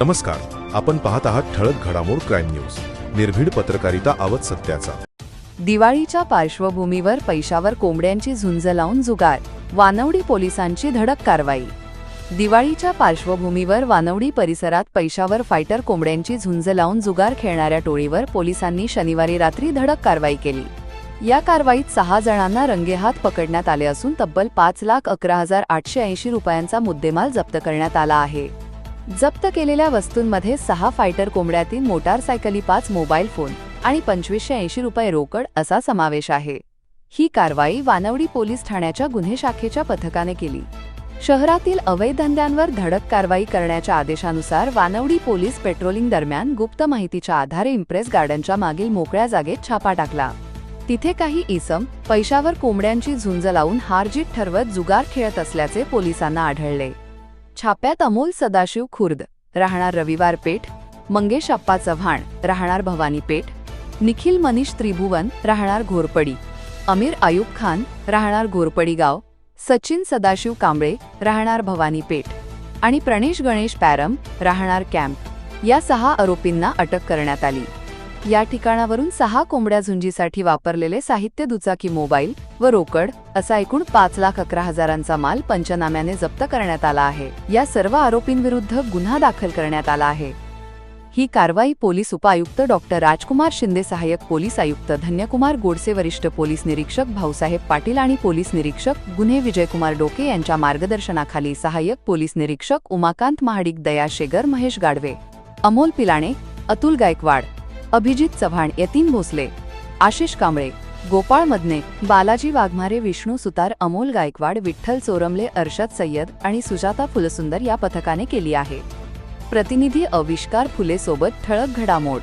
नमस्कार आपण पाहत आहात ठळक घडामोड क्राईम न्यूज. निर्भीड पत्रकारिता आवत सत्याचा. दिवाळीच्या पार्श्वभूमीवर पैशावर कोंबड्यांची झुंज लावून जुगार वानवडी पोलिसांची धडक कारवाई. दिवाळीच्या पार्श्वभूमीवर वानवडी परिसरात पैशावर फायटर कोंबड्यांची झुंज लावून जुगार खेळणाऱ्या टोळीवर पोलिसांनी शनिवारी रात्री धडक कारवाई केली. या कारवाईत सहा जणांना रंगेहात पकडण्यात आले असून तब्बल पाच लाख अकरा हजार आठशे ऐंशी रुपयांचा मुद्देमाल जप्त करण्यात आला आहे. जप्त केलेल्या वस्तूंमध्ये सहा फायटर कोंबड्यातील मोटारसायकली पाच मोबाईल फोन आणि पंचवीसशे ऐंशी रुपये रोकड असा समावेश आहे. ही कारवाई वानवडी पोलीस ठाण्याच्या गुन्हे शाखेच्या पथकाने केली. शहरातील अवैध धंद्यांवर धडक कारवाई करण्याच्या आदेशानुसार वानवडी पोलीस पेट्रोलिंग दरम्यान गुप्त माहितीच्या आधारे इम्प्रेस गार्डनच्या मागील मोकळ्या जागेत छापा टाकला. तिथे काही इसम पैशावर कोंबड्यांची झुंज लावून हारजीत ठरवत जुगार खेळत असल्याचे पोलिसांना आढळले. छाप्यात अमोल सदाशिव खुर्द राहणार रविवार पेठ मंगेश अप्पा चव्हाण राहणार भवानी पेठ निखिल मनीष त्रिभुवन राहणार घोरपडी अमीर आयुब खान राहणार घोरपडी गाव सचिन सदाशिव कांबळे राहणार भवानी पेठ आणि प्रणेश गणेश पॅरम राहणार कॅम्प या सहा आरोपींना अटक करण्यात आली. या ठिकाणावरून सहा कोंबड्या झुंजीसाठी वापरलेले साहित्य दुचाकी मोबाईल व रोकड असा एकूण पाच लाख अकरा हजारांचा माल पंचनाम्याने जप्त करण्यात आला आहे. या सर्व आरोपींविरुद्ध गुन्हा दाखल करण्यात आला आहे. ही कारवाई पोलीस उपायुक्त डॉक्टर राजकुमार शिंदे सहाय्यक पोलीस आयुक्त धन्यकुमार गोडसे वरिष्ठ पोलीस निरीक्षक भाऊसाहेब पाटील आणि पोलीस निरीक्षक गुन्हे विजयकुमार डोके यांच्या मार्गदर्शनाखाली सहाय्यक पोलीस निरीक्षक उमाकांत महाडिक दया शेगर महेश गाडवे अमोल पिलाणे अतुल गायकवाड अभिजित चव्हाण यतीन भोसले आशिष कांबळे गोपाळ मदने बालाजी वाघमारे विष्णू सुतार अमोल गायकवाड विठ्ठल चोरमले अर्षद सय्यद आणि सुजाता फुलसुंदर या पथकाने केली आहे. प्रतिनिधी अविष्कार फुलेसोबत ठळक घडामोड